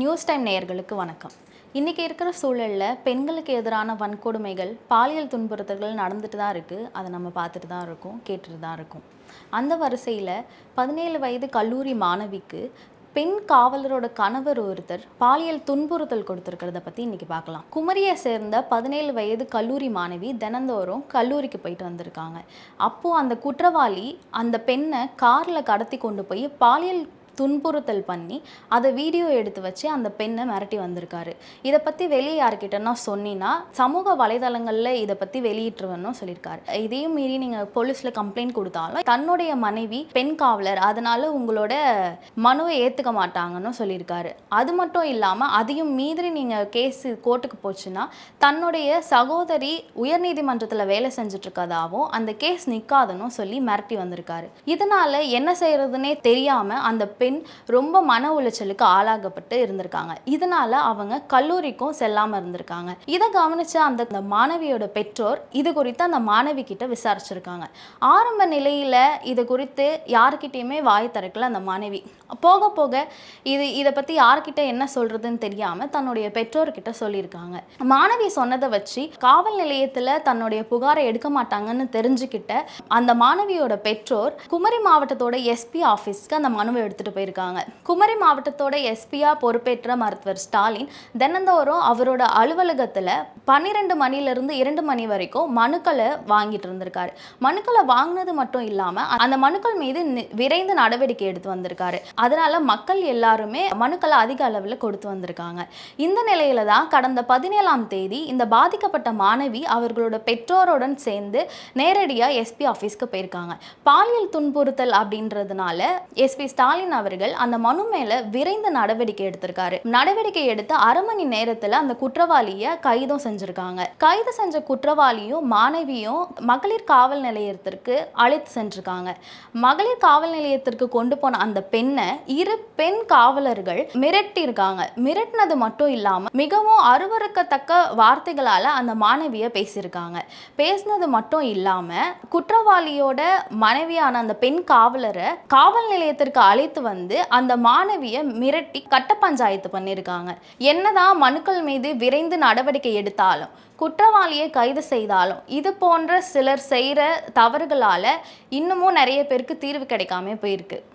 News time நேயர்களுக்கு வணக்கம். இன்றைக்கி இருக்கிற சூழலில் பெண்களுக்கு எதிரான வன்கொடுமைகள் பாலியல் துன்புறுத்தல்கள் நடந்துட்டு தான் இருக்குது அதை நம்ம பார்த்துட்டு தான் இருக்கோம் கேட்டுட்டு தான் இருக்கோம். அந்த வரிசையில் பதினேழு வயது கல்லூரி மாணவிக்கு பெண் காவலரோட கணவர் ஒருத்தர் பாலியல் துன்புறுத்தல் கொடுத்துருக்கிறத பற்றி இன்றைக்கி பார்க்கலாம். குமரியை சேர்ந்த பதினேழு வயது கல்லூரி மாணவி தினந்தோறும் கல்லூரிக்கு போயிட்டு வந்திருக்காங்க. அப்போது அந்த குற்றவாளி அந்த பெண்ணை காரில் கடத்தி கொண்டு போய் பாலியல் துன்புறுத்தல் பண்ணி அதை வீடியோ எடுத்து வச்சு அந்த பெண்ணை மிரட்டி வந்திருக்காரு. இதை பற்றி வெளியே யார்கிட்டனா சொன்னினா சமூக வலைதளங்களில் இதை பற்றி வெளியிட்டுருவனும் சொல்லியிருக்காரு. இதையும் மீறி நீங்கள் போலீஸில் கம்ப்ளைண்ட் கொடுத்தாலும் தன்னுடைய மனைவி பெண் காவலர் அதனால உங்களோட மனுவை ஏற்றுக்க மாட்டாங்கன்னு சொல்லியிருக்காரு. அது மட்டும் இல்லாமல் அதையும் மீறி நீங்கள் கேஸு கோர்ட்டுக்கு போச்சுன்னா தன்னுடைய சகோதரி உயர்நீதிமன்றத்தில் வேலை செஞ்சுட்ருக்கதாகவும் அந்த கேஸ் நிற்காதுன்னு சொல்லி மிரட்டி வந்திருக்காரு. இதனால் என்ன செய்கிறதுனே தெரியாமல் அந்த பெண் ரொம்ப மன உளைச்சலுக்கு ஆளாகப்பட்டு இருந்திருக்காங்க. இதனால அவங்க கல்லூரிக்கும் செல்லாமல் இருந்திருக்காங்க. இதை கவனிச்ச அந்த மாணவியோட பெற்றோர் இது குறித்து அந்த மாணவி கிட்ட விசாரிச்சிருக்காங்க. ஆரம்ப நிலையில இது குறித்து யாருக்கிட்டயுமே வாய் திறக்கல அந்த மாணவி. போக போக இது இதை பத்தி யார்கிட்ட என்ன சொல்றதுன்னு தெரியாம தன்னுடைய பெற்றோர்கிட்ட சொல்லியிருக்காங்க. மாணவி சொன்னதை வச்சு காவல் நிலையத்துல தன்னுடைய புகாரை எடுக்க மாட்டாங்கன்னு தெரிஞ்சுக்கிட்ட அந்த மாணவியோட பெற்றோர் குமரி மாவட்டத்தோட எஸ்பி ஆஃபீஸ்க்கு அந்த மனுவை எடுத்துட்டு போயிருக்காங்க. குமரி மாவட்டத்தோட எஸ்பியா பொறுப்பேற்ற மருத்துவர் ஸ்டாலின் தினந்தோறும் அவரோட அலுவலகத்துல பன்னிரெண்டு மணிலிருந்து இரண்டு மணி வரைக்கும் மனுக்களை வாங்கிட்டு இருந்திருக்காரு. மனுக்களை வாங்கினது மட்டும் இல்லாம அந்த மனுக்கள் மீது விரைந்து நடவடிக்கை எடுத்து வந்திருக்காரு. அதனால மக்கள் எல்லாருமே மனுக்களை அதிக அளவில் கொடுத்து வந்திருக்காங்க. இந்த நிலையில தான் கடந்த பதினேழாம் தேதி இந்த பாதிக்கப்பட்ட மாணவி அவர்களோட பெற்றோருடன் சேர்ந்து நேரடியாக எஸ்பி ஆஃபீஸ்க்கு போயிருக்காங்க. பாலியல் துன்புறுத்தல் அப்படின்றதுனால எஸ்பி ஸ்டாலின் அவர்கள் அந்த மனு மேல விரைந்து நடவடிக்கை எடுத்திருக்காரு. நடவடிக்கை எடுத்து அரை மணி நேரத்துல அந்த குற்றவாளியை கைதும் செஞ்சிருக்காங்க. கைது செஞ்ச குற்றவாளியும் மாணவியும் மகளிர் காவல் நிலையத்திற்கு அழைத்து சென்றிருக்காங்க. மகளிர் காவல் நிலையத்திற்கு கொண்டு போன அந்த பெண்ணை இரு பெண் காவலர்கள் மிரட்டியிருக்காங்க. மிரட்டினது மட்டும் இல்லாம மிகவும் அருவருக்கத்தக்க வார்த்தைகளால அந்த மாணவியை பேசியிருக்காங்க. பேசினது மட்டும் இல்லாம குற்றவாளியோட மனைவியான அந்த பெண் காவலரை காவல் நிலையத்திற்கு அழைத்து வந்து அந்த மாணவியை மிரட்டி கட்ட பஞ்சாயத்து பண்ணியிருக்காங்க என்னதான் மனுக்கள் மீது விரைந்து நடவடிக்கை எடுத்தாலும் குற்றவாளியை கைது செய்தாலும் இது போன்ற சிலர் செய்கிற தவறுகளால இன்னமும் நிறைய பேருக்கு தீர்வு கிடைக்காம போயிருக்கு.